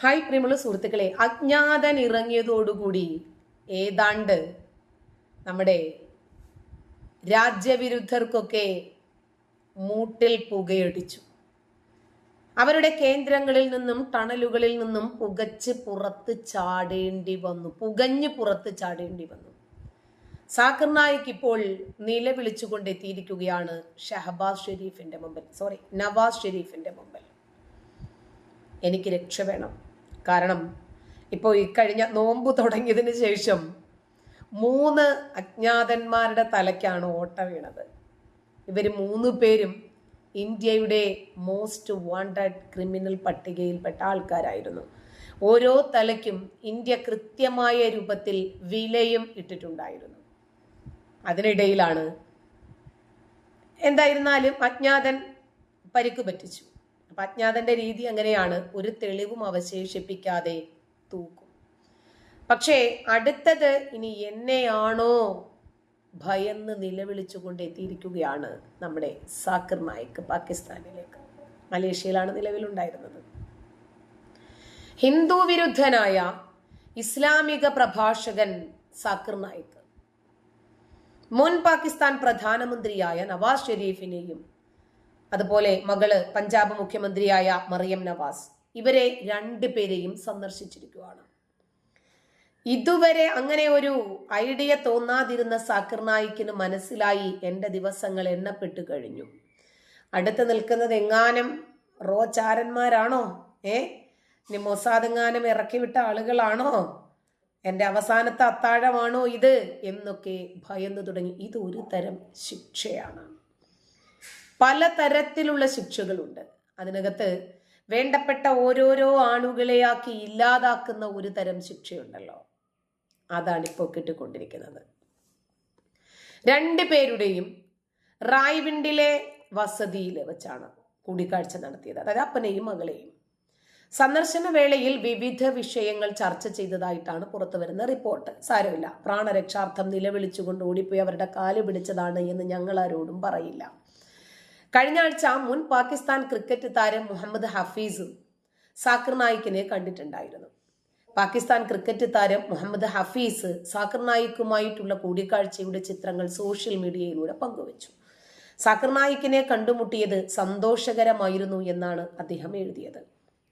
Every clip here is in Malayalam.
ഹായ് പ്രിയമുള്ള സുഹൃത്തുക്കളെ അജ്ഞാതൻ ഇറങ്ങിയതോടുകൂടി ഏതാണ്ട് നമ്മുടെ രാജ്യവിരുദ്ധർക്കൊക്കെ മൂട്ടിൽ പുകയടിച്ചു. അവരുടെ കേന്ദ്രങ്ങളിൽ നിന്നും ടണലുകളിൽ നിന്നും പുകച്ച് പുറത്ത് ചാടേണ്ടി വന്നു. പുകഞ്ഞ് പുറത്ത് ചാടേണ്ടി വന്നു. സാക്കിർ നായിക് ഇപ്പോൾ നിലവിളിച്ചുകൊണ്ടെത്തിയിരിക്കുകയാണ് ഷഹബാസ് ഷെരീഫിന്റെ മുമ്പിൽ. സോറി നവാസ് ഷെരീഫിന്റെ മുമ്പിൽ. എനിക്ക് രക്ഷ വേണം. കാരണം ഇപ്പോൾ ഇക്കഴിഞ്ഞ നോമ്പ് തുടങ്ങിയതിന് ശേഷം മൂന്ന് അജ്ഞാതന്മാരുടെ തലയ്ക്കാണ് ഓട്ട വീണത്. ഇവർ മൂന്ന് പേരും ഇന്ത്യയുടെ മോസ്റ്റ് വാണ്ടഡ് ക്രിമിനൽ പട്ടികയിൽപ്പെട്ട ആൾക്കാരായിരുന്നു. ഓരോ തലയ്ക്കും ഇന്ത്യ കൃത്യമായ രൂപത്തിൽ വിലയും ഇട്ടിട്ടുണ്ടായിരുന്നു. അതിനിടയിലാണ് എന്തായിരുന്നാലും അജ്ഞാതൻ പരിക്ക് പറ്റിച്ചു. അജ്ഞാതന്റെ രീതി അങ്ങനെയാണ്. ഒരു തെളിവും അവശേഷിപ്പിക്കാതെ തൂക്കും. പക്ഷേ അടുത്തത് ഇനി എന്നെയാണോ ഭയന്ന് നിലവിളിച്ചുകൊണ്ട് എത്തിയിരിക്കുകയാണ് നമ്മുടെ സാക്കിർ നായിക്ക് പാകിസ്ഥാനിലേക്ക്. മലേഷ്യയിലാണ് നിലവിലുണ്ടായിരുന്നത്. ഹിന്ദു വിരുദ്ധനായ ഇസ്ലാമിക പ്രഭാഷകൻ സാക്കിർ നായിക്ക് മുൻ പാകിസ്ഥാൻ പ്രധാനമന്ത്രിയായ നവാസ് ഷെരീഫിനെയും അതുപോലെ മകൾ പഞ്ചാബ് മുഖ്യമന്ത്രിയായ മറിയം നവാസ്. ഇവരെ രണ്ടുപേരെയും സന്ദർശിച്ചിരിക്കുകയാണ് ഇതുവരെ അങ്ങനെ ഒരു ഐഡിയ തോന്നാതിരുന്ന സാക്കിർ നായിക്കിന് മനസ്സിലായി എന്റെ ദിവസങ്ങൾ എണ്ണപ്പെട്ട് കഴിഞ്ഞു. അടുത്ത് നിൽക്കുന്നത് എങ്ങാനും റോ ചാരന്മാരാണോ ഏ? ഇനി മൊസാദെങ്ങാനും ഇറക്കി വിട്ട ആളുകളാണോ? എന്റെ അവസാനത്തെ അത്താഴമാണോ ഇത്? എന്നൊക്കെ ഭയന്നു തുടങ്ങി. ഇത് തരം ശിക്ഷയാണ്. പലതരത്തിലുള്ള ശിക്ഷകളുണ്ട്. അതിനകത്ത് വേണ്ടപ്പെട്ട ഓരോരോ ആണുകളെയാക്കി ഇല്ലാതാക്കുന്ന ഒരു തരം ശിക്ഷയുണ്ടല്ലോ. അതാണ് ഇപ്പോൾ കിട്ടിക്കൊണ്ടിരിക്കുന്നത്. രണ്ടു പേരുടെയും റായ്വിൻഡിലെ വസതിയിൽ വെച്ചാണ് കൂടിക്കാഴ്ച നടത്തിയത്. അതായത് അപ്പനെയും മകളെയും. സന്ദർശന വേളയിൽ വിവിധ വിഷയങ്ങൾ ചർച്ച ചെയ്തതായിട്ടാണ് പുറത്തു വരുന്ന റിപ്പോർട്ട്. സാരമില്ല. പ്രാണരക്ഷാർത്ഥം നിലവിളിച്ചുകൊണ്ട് ഓടിപ്പോയി അവരുടെ കാൽ പിടിച്ചതാണ് എന്ന് ഞങ്ങൾ ആരോടും പറയില്ല. കഴിഞ്ഞ ആഴ്ച മുൻ പാകിസ്ഥാൻ ക്രിക്കറ്റ് താരം മുഹമ്മദ് ഹഫീസും സാക്കിർ നായിക്കിനെ കണ്ടിട്ടുണ്ടായിരുന്നു. പാകിസ്ഥാൻ ക്രിക്കറ്റ് താരം മുഹമ്മദ് ഹഫീസ് സാക്കിർ നായിക്കുമായിട്ടുള്ള കൂടിക്കാഴ്ചയുടെ ചിത്രങ്ങൾ സോഷ്യൽ മീഡിയയിലൂടെ പങ്കുവച്ചു. സാക്കിർ നായിക്കിനെ കണ്ടുമുട്ടിയത് സന്തോഷകരമായിരുന്നു എന്നാണ് അദ്ദേഹം എഴുതിയത്.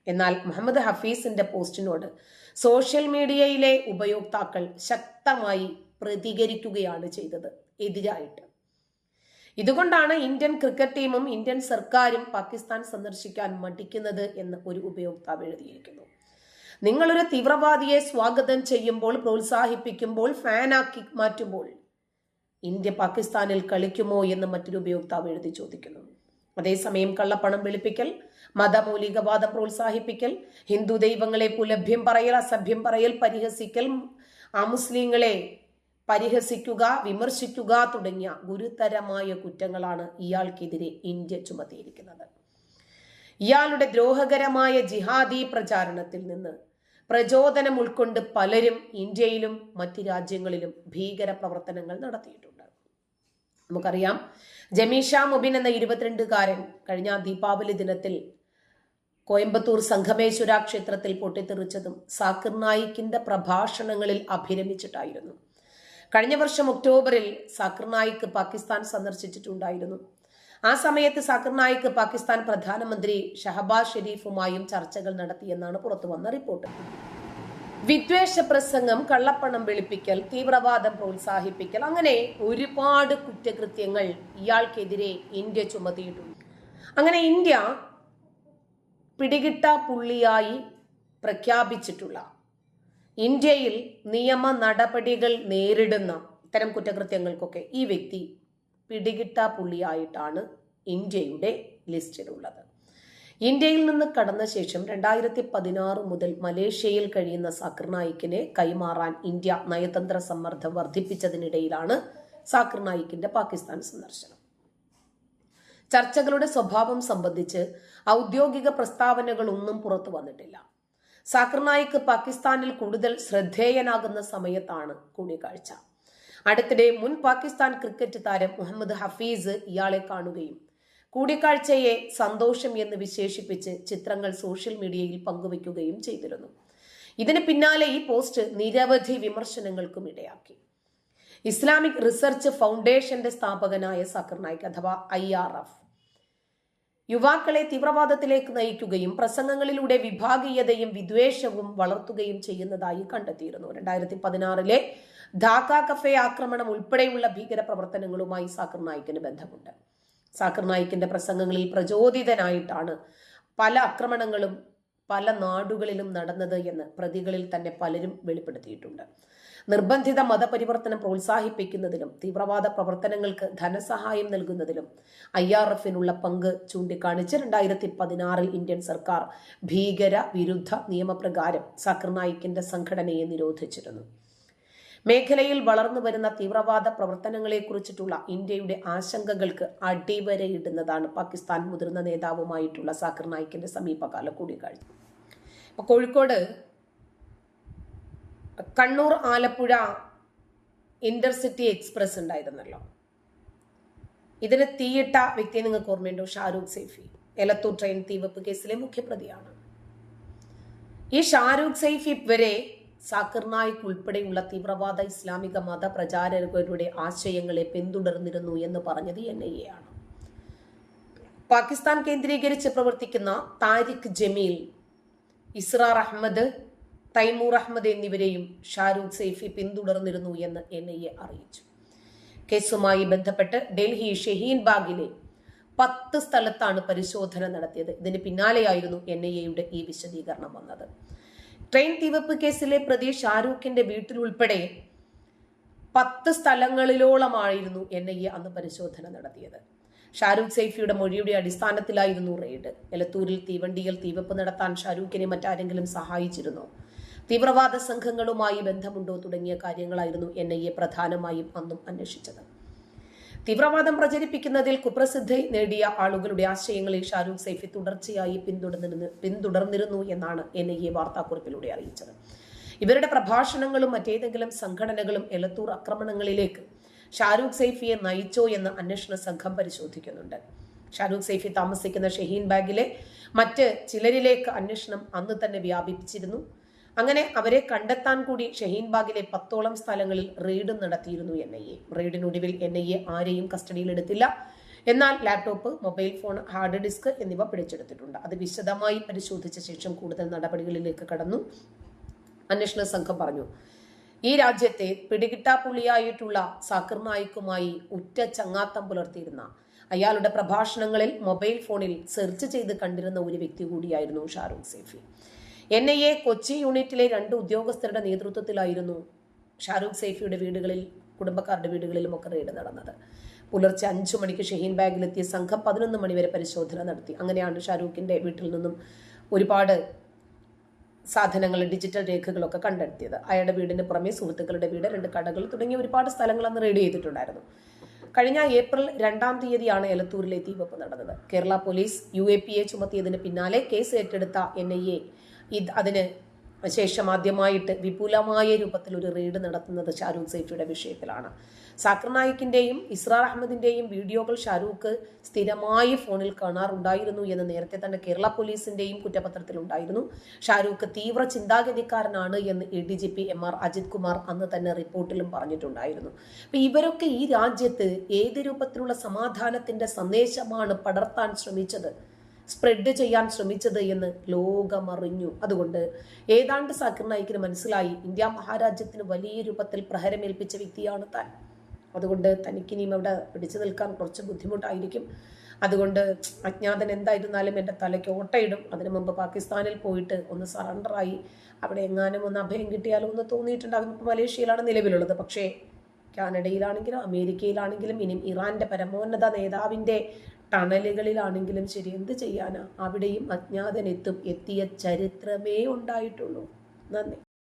എന്നാൽ മുഹമ്മദ് ഹഫീസിന്റെ പോസ്റ്റിനോട് സോഷ്യൽ മീഡിയയിലെ ഉപയോക്താക്കൾ ശക്തമായി പ്രതികരിക്കുകയാണ് ചെയ്തത്. എതിരായിട്ട് ഇതുകൊണ്ടാണ് ഇന്ത്യൻ ക്രിക്കറ്റ് ടീമും ഇന്ത്യൻ സർക്കാരും പാകിസ്ഥാൻ സന്ദർശിക്കാൻ മടിക്കുന്നത് എന്ന് ഒരു ഉപയോക്താവ് എഴുതിയിരിക്കുന്നു. നിങ്ങളൊരു തീവ്രവാദിയെ സ്വാഗതം ചെയ്യുമ്പോൾ പ്രോത്സാഹിപ്പിക്കുമ്പോൾ ഫാനാക്കി മാറ്റുമ്പോൾ ഇന്ത്യ പാകിസ്ഥാനിൽ കളിക്കുമോ എന്ന് മറ്റൊരു ഉപയോക്താവ് എഴുതി ചോദിക്കുന്നു. അതേസമയം കള്ളപ്പണം വെളുപ്പിക്കൽ മതമൗലികവാദം പ്രോത്സാഹിപ്പിക്കൽ ഹിന്ദു ദൈവങ്ങളെ പുലഭ്യം പറയൽ അസഭ്യം പറയൽ പരിഹസിക്കൽ ആ മുസ്ലിങ്ങളെ പരിഹസിക്കുക വിമർശിക്കുക തുടങ്ങിയ ഗുരുതരമായ കുറ്റങ്ങളാണ് ഇയാൾക്കെതിരെ ഇന്ത്യ ചുമത്തിയിരിക്കുന്നത്. ഇയാളുടെ ദ്രോഹകരമായ ജിഹാദി പ്രചാരണത്തിൽ നിന്ന് പ്രചോദനം ഉൾക്കൊണ്ട് പലരും ഇന്ത്യയിലും മറ്റ് രാജ്യങ്ങളിലും ഭീകര പ്രവർത്തനങ്ങൾ നടത്തിയിട്ടുണ്ട്. നമുക്കറിയാം ജമീഷ മുബിൻ എന്ന ഇരുപത്തിരണ്ടുകാരൻ കഴിഞ്ഞ ദീപാവലി ദിനത്തിൽ കോയമ്പത്തൂർ സംഘമേശ്വര ക്ഷേത്രത്തിൽ പൊട്ടിത്തെറിച്ചതും സാക്കിർ നായിക്കിന്റെ പ്രഭാഷണങ്ങളിൽ അഭിരമിച്ചിട്ടായിരുന്നു കഴിഞ്ഞ വർഷം ഒക്ടോബറിൽ സാക്കിർ നായിക് പാകിസ്ഥാൻ സന്ദർശിച്ചിട്ടുണ്ടായിരുന്നു. ആ സമയത്ത് സാക്കിർ നായിക് പാകിസ്ഥാൻ പ്രധാനമന്ത്രി ഷഹബാസ് ഷെരീഫുമായും ചർച്ചകൾ നടത്തിയെന്നാണ് പുറത്തു വന്ന റിപ്പോർട്ട്. വിദ്വേഷ പ്രസംഗം കള്ളപ്പണം വെളുപ്പിക്കൽ തീവ്രവാദം പ്രോത്സാഹിപ്പിക്കൽ അങ്ങനെ ഒരുപാട് കുറ്റകൃത്യങ്ങൾ ഇയാൾക്കെതിരെ ഇന്ത്യ ചുമത്തിയിട്ടുണ്ട്. അങ്ങനെ ഇന്ത്യ പിടികിട്ട പുള്ളിയായി പ്രഖ്യാപിച്ചിട്ടുള്ള ഇന്ത്യയിൽ നിയമ നടപടികൾ നേരിടുന്ന ഇത്തരം കുറ്റകൃത്യങ്ങൾക്കൊക്കെ ഈ വ്യക്തി പിടികിട്ട പുള്ളിയായിട്ടാണ് ഇന്ത്യയുടെ ലിസ്റ്റിലുള്ളത്. ഇന്ത്യയിൽ നിന്ന് കടന്ന ശേഷം രണ്ടായിരത്തി പതിനാറ് മുതൽ മലേഷ്യയിൽ കഴിയുന്ന സാക്കിർ നായിക്കിനെ കൈമാറാൻ ഇന്ത്യ നയതന്ത്ര സമ്മർദ്ദം വർദ്ധിപ്പിച്ചതിനിടയിലാണ് സാക്കിർ നായിക്കിന്റെ പാകിസ്ഥാൻ സന്ദർശനം. ചർച്ചകളുടെ സ്വഭാവം സംബന്ധിച്ച് ഔദ്യോഗിക പ്രസ്താവനകളൊന്നും പുറത്തു വന്നിട്ടില്ല. സാക്കിർ നായിക് പാകിസ്ഥാനിൽ കൂടുതൽ ശ്രദ്ധേയനാകുന്ന സമയത്താണ് കൂടിക്കാഴ്ച. അടുത്തിടെ മുൻ പാകിസ്ഥാൻ ക്രിക്കറ്റ് താരം മുഹമ്മദ് ഹഫീസ് ഇയാളെ കാണുകയും കൂടിക്കാഴ്ചയെ സന്തോഷം എന്ന് വിശേഷിപ്പിച്ച് ചിത്രങ്ങൾ സോഷ്യൽ മീഡിയയിൽ പങ്കുവയ്ക്കുകയും ചെയ്തിരുന്നു. ഇതിന് പിന്നാലെ ഈ പോസ്റ്റ് നിരവധി വിമർശനങ്ങൾക്കും ഇടയാക്കി. ഇസ്ലാമിക് റിസർച്ച് ഫൗണ്ടേഷന്റെ സ്ഥാപകനായ സക്കർ നായിക് അഥവാ ഐ ആർ എഫ്. യുവാക്കളെ തീവ്രവാദത്തിലേക്ക് നയിക്കുകയും പ്രസംഗങ്ങളിലൂടെ വിഭാഗീയതയും വിദ്വേഷവും വളർത്തുകയും ചെയ്യുന്നതായി കണ്ടെത്തിയിരുന്നു. രണ്ടായിരത്തി പതിനാറിലെ ധാക്ക കഫേ ആക്രമണം ഉൾപ്പെടെയുള്ള ഭീകര പ്രവർത്തനങ്ങളുമായി സാക്കർ നായിക്കിന് ബന്ധമുണ്ട്. സാക്കർ നായിക്കിന്റെ പ്രസംഗങ്ങളിൽ പ്രചോദിതനായിട്ടാണ് പല ആക്രമണങ്ങളും പല നാടുകളിലും നടന്നത് എന്ന് പ്രതികളിൽ തന്നെ പലരും വെളിപ്പെടുത്തിയിട്ടുണ്ട്. നിർബന്ധിത മതപരിവർത്തനം പ്രോത്സാഹിപ്പിക്കുന്നതിലും തീവ്രവാദ പ്രവർത്തനങ്ങൾക്ക് ധനസഹായം നൽകുന്നതിലും ഐ ആർ എഫിനുള്ള പങ്ക് ചൂണ്ടിക്കാണിച്ച് രണ്ടായിരത്തി പതിനാറിൽ ഇന്ത്യൻ സർക്കാർ ഭീകര വിരുദ്ധ നിയമപ്രകാരം സക്കർ നായിക്കിന്റെ സംഘടനയെ നിരോധിച്ചിരുന്നു. മേഖലയിൽ വളർന്നു വരുന്ന തീവ്രവാദ പ്രവർത്തനങ്ങളെക്കുറിച്ചിട്ടുള്ള ഇന്ത്യയുടെ ആശങ്കകൾക്ക് അടിവരയിടുന്നതാണ് പാകിസ്ഥാൻ മുതിർന്ന നേതാവുമായിട്ടുള്ള സാക്കിർ നായിക്കിന്റെ സമീപകാല കൂടിക്കാഴ്ച. കോഴിക്കോട് കണ്ണൂർ ആലപ്പുഴ ഇന്റർസിറ്റി എക്സ്പ്രസ് ഉണ്ടായിരുന്നല്ലോ. ഇതിന് തീയിട്ട വ്യക്തിയെ നിങ്ങൾക്ക് ഓർമ്മയുണ്ടോ? ഷാരൂഖ് സൈഫി. എലത്തൂർ ട്രെയിൻ തീവെപ്പ് കേസിലെ മുഖ്യപ്രതിയാണ്. ഈ ഷാരൂഖ് സൈഫി വരെ സാക്കിർ നായിക് ഉൾപ്പെടെയുള്ള തീവ്രവാദ ഇസ്ലാമിക മത പ്രചാരകരുടെ ആശയങ്ങളെ പിന്തുടർന്നിരുന്നു എന്ന് പറഞ്ഞത് എൻ ഐ എ ആണ്. പാകിസ്ഥാൻ കേന്ദ്രീകരിച്ച് പ്രവർത്തിക്കുന്ന താരിഖ് ജമീൽ ഇസ്രാർ അഹമ്മദ് തൈമൂർ അഹമ്മദ് എന്നിവരെയും ഷാരൂഖ് സെയ്ഫി പിന്തുടർന്നിരുന്നു എന്ന് എൻ ഐ എ അറിയിച്ചു. കേസുമായി ബന്ധപ്പെട്ട് ഡൽഹി ഷഹീൻ ബാഗിലെ പത്ത് സ്ഥലത്താണ് പരിശോധന നടത്തിയത്. ഇതിന് പിന്നാലെയായിരുന്നു എൻ ഐ എയുടെ ഈ വിശദീകരണം വന്നത്. ട്രെയിൻ തീവപ്പ് കേസിലെ പ്രതി ഷാരൂഖിന്റെ വീട്ടിലുൾപ്പെടെ പത്ത് സ്ഥലങ്ങളിലോളമായിരുന്നു എൻ ഐ എ അന്ന് പരിശോധന നടത്തിയത്. ഷാരൂഖ് സൈഫിയുടെ മൊഴിയുടെ അടിസ്ഥാനത്തിലായിരുന്നു റെയ്ഡ്. എലത്തൂരിൽ തീവണ്ടിയിൽ തീവപ്പ് നടത്താൻ ഷാരൂഖിനെ മറ്റാരെങ്കിലും സഹായിച്ചിരുന്നോ? തീവ്രവാദ സംഘങ്ങളുമായി ബന്ധമുണ്ടോ തുടങ്ങിയ കാര്യങ്ങളായിരുന്നു എൻ ഐ എ പ്രധാനമായും അന്നും അന്വേഷിച്ചത്. തീവ്രവാദം പ്രചരിപ്പിക്കുന്നതിൽ കുപ്രസിദ്ധി നേടിയ ആളുകളുടെ ആശയങ്ങളെ ഷാരൂഖ് സൈഫി തുടർച്ചയായി പിന്തുടർന്നിരുന്നു പിന്തുടർന്നിരുന്നു എന്നാണ് എൻ ഐ എ വാർത്താക്കുറിപ്പിലൂടെ അറിയിച്ചത്. ഇവരുടെ പ്രഭാഷണങ്ങളും മറ്റേതെങ്കിലും സംഘടനകളും എലത്തൂർ ആക്രമണങ്ങളിലേക്ക് ഷാരൂഖ് സൈഫിയെ നയിച്ചോ എന്ന് അന്വേഷണ സംഘം പരിശോധിക്കുന്നുണ്ട്. ഷാരൂഖ് സൈഫി താമസിക്കുന്ന ഷഹീൻ ബാഗിലെ മറ്റ് ചിലരിലേക്ക് അന്വേഷണം അന്ന് തന്നെ വ്യാപിപ്പിച്ചിരുന്നു. അങ്ങനെ അവരെ കണ്ടെത്താൻ കൂടി ഷഹീൻബാഗിലെ പത്തോളം സ്ഥലങ്ങളിൽ റെയ്ഡ് നടത്തിയിരുന്നു എൻ ഐ എ. റെയ്ഡിനൊടുവിൽ എൻ ഐ എ ആരെയും കസ്റ്റഡിയിലെടുത്തില്ല എന്നാൽ laptop mobile phone hard disk എന്നിവ പിടിച്ചെടുത്തിട്ടുണ്ട്. അത് വിശദമായി പരിശോധിച്ച ശേഷം കൂടുതൽ നടപടികളിലേക്ക് കടന്നു. അന്വേഷണ സംഘം പറഞ്ഞു ഈ രാജ്യത്തെ പിടികിട്ടാപ്പുള്ളിയായിട്ടുള്ള സാക്കിർ നായിക്കുമായി ഉറ്റ ചങ്ങാത്തം പുലർത്തിയിരുന്ന അയാളുടെ പ്രഭാഷണങ്ങളിൽ മൊബൈൽ ഫോണിൽ സെർച്ച് ചെയ്ത് കണ്ടിരുന്ന ഒരു വ്യക്തി കൂടിയായിരുന്നു Shahrukh Saifi. N I A Kochi യൂണിറ്റിലെ രണ്ട് ഉദ്യോഗസ്ഥരുടെ നേതൃത്വത്തിലായിരുന്നു ഷാരൂഖ് സൈഫിയുടെ വീടുകളിൽ കുടുംബക്കാരുടെ വീടുകളിലും ഒക്കെ റെയ്ഡ് നടന്നത്. പുലർച്ചെ അഞ്ചു മണിക്ക് ഷഹീൻ ബാഗിലെത്തിയ സംഘം പതിനൊന്ന് മണിവരെ പരിശോധന നടത്തി. അങ്ങനെയാണ് ഷാരൂഖിന്റെ വീട്ടിൽ നിന്നും ഒരുപാട് സാധനങ്ങൾ ഡിജിറ്റൽ രേഖകളൊക്കെ കണ്ടെത്തിയത്. അയാളുടെ വീടിന് പുറമെ സുഹൃത്തുക്കളുടെ വീട് രണ്ട് കടകൾ തുടങ്ങിയ ഒരുപാട് സ്ഥലങ്ങൾ അന്ന് റെയ്ഡ് ചെയ്തിട്ടുണ്ടായിരുന്നു. കഴിഞ്ഞ ഏപ്രിൽ രണ്ടാം തീയതിയാണ് എലത്തൂരിലെ തീവെപ്പ് നടന്നത്. Kerala police U A P A ചുമത്തിയതിന് പിന്നാലെ കേസ് ഏറ്റെടുത്ത എൻ ഐ എ ഇത് അതിന് ശേഷം ആദ്യമായിട്ട് വിപുലമായ രൂപത്തിൽ ഒരു റെയ്ഡ് നടത്തുന്നത് ഷാരൂഖ് സൈഫിയുടെ വിഷയത്തിലാണ്. സാക്കർ നായിക്കിന്റെയും ഇസ്രാർ അഹമ്മദിന്റെയും വീഡിയോകൾ ഷാരൂഖ് സ്ഥിരമായി ഫോണിൽ കാണാറുണ്ടായിരുന്നു എന്ന് നേരത്തെ തന്നെ കേരള പോലീസിന്റെയും കുറ്റപത്രത്തിലുണ്ടായിരുന്നു ഷാരൂഖ് തീവ്ര ചിന്താഗതിക്കാരനാണ് എന്ന് A D G P M R Ajith Kumar അന്ന് തന്നെ റിപ്പോർട്ടിലും പറഞ്ഞിട്ടുണ്ടായിരുന്നു. അപ്പം ഇവരൊക്കെ ഈ രാജ്യത്ത് ഏത് രൂപത്തിലുള്ള സമാധാനത്തിന്റെ സന്ദേശമാണ് പടർത്താൻ ശ്രമിച്ചത്? സ്പ്രെഡ് ചെയ്യാൻ ശ്രമിച്ചത് എന്ന് ലോകമറിഞ്ഞു. അതുകൊണ്ട് ഏതാണ്ട് സാക്കിർ നായിക്കിന് മനസ്സിലായി ഇന്ത്യ മഹാരാജ്യത്തിന് വലിയ രൂപത്തിൽ പ്രഹരമേൽപ്പിച്ച വ്യക്തിയാണ് താൻ. അതുകൊണ്ട് തനിക്കിനിയും അവിടെ പിടിച്ചു നിൽക്കാൻ കുറച്ച് ബുദ്ധിമുട്ടായിരിക്കും. അതുകൊണ്ട് അജ്ഞാതൻ എന്തായിരുന്നാലും എന്റെ തലയ്ക്ക് ഓട്ടയിടും. അതിനു മുമ്പ് പാകിസ്ഥാനിൽ പോയിട്ട് ഒന്ന് സറണ്ടറായി അവിടെ എങ്ങാനും ഒന്ന് അഭയം കിട്ടിയാലോ എന്ന് തോന്നിയിട്ടുണ്ടാകും. ഇപ്പോൾ മലേഷ്യയിലാണ് നിലവിലുള്ളത്. പക്ഷേ കാനഡയിലാണെങ്കിലും അമേരിക്കയിലാണെങ്കിലും ഇനിയും ഇറാന്റെ പരമോന്നത നേതാവിന്റെ ടണലുകളിലാണെങ്കിലും ശരി എന്ത് ചെയ്യാനാ? അവിടെയും അജ്ഞാതനെത്തും. എത്തിയ ചരിത്രമേ ഉണ്ടായിട്ടുള്ളൂ. നന്ദി.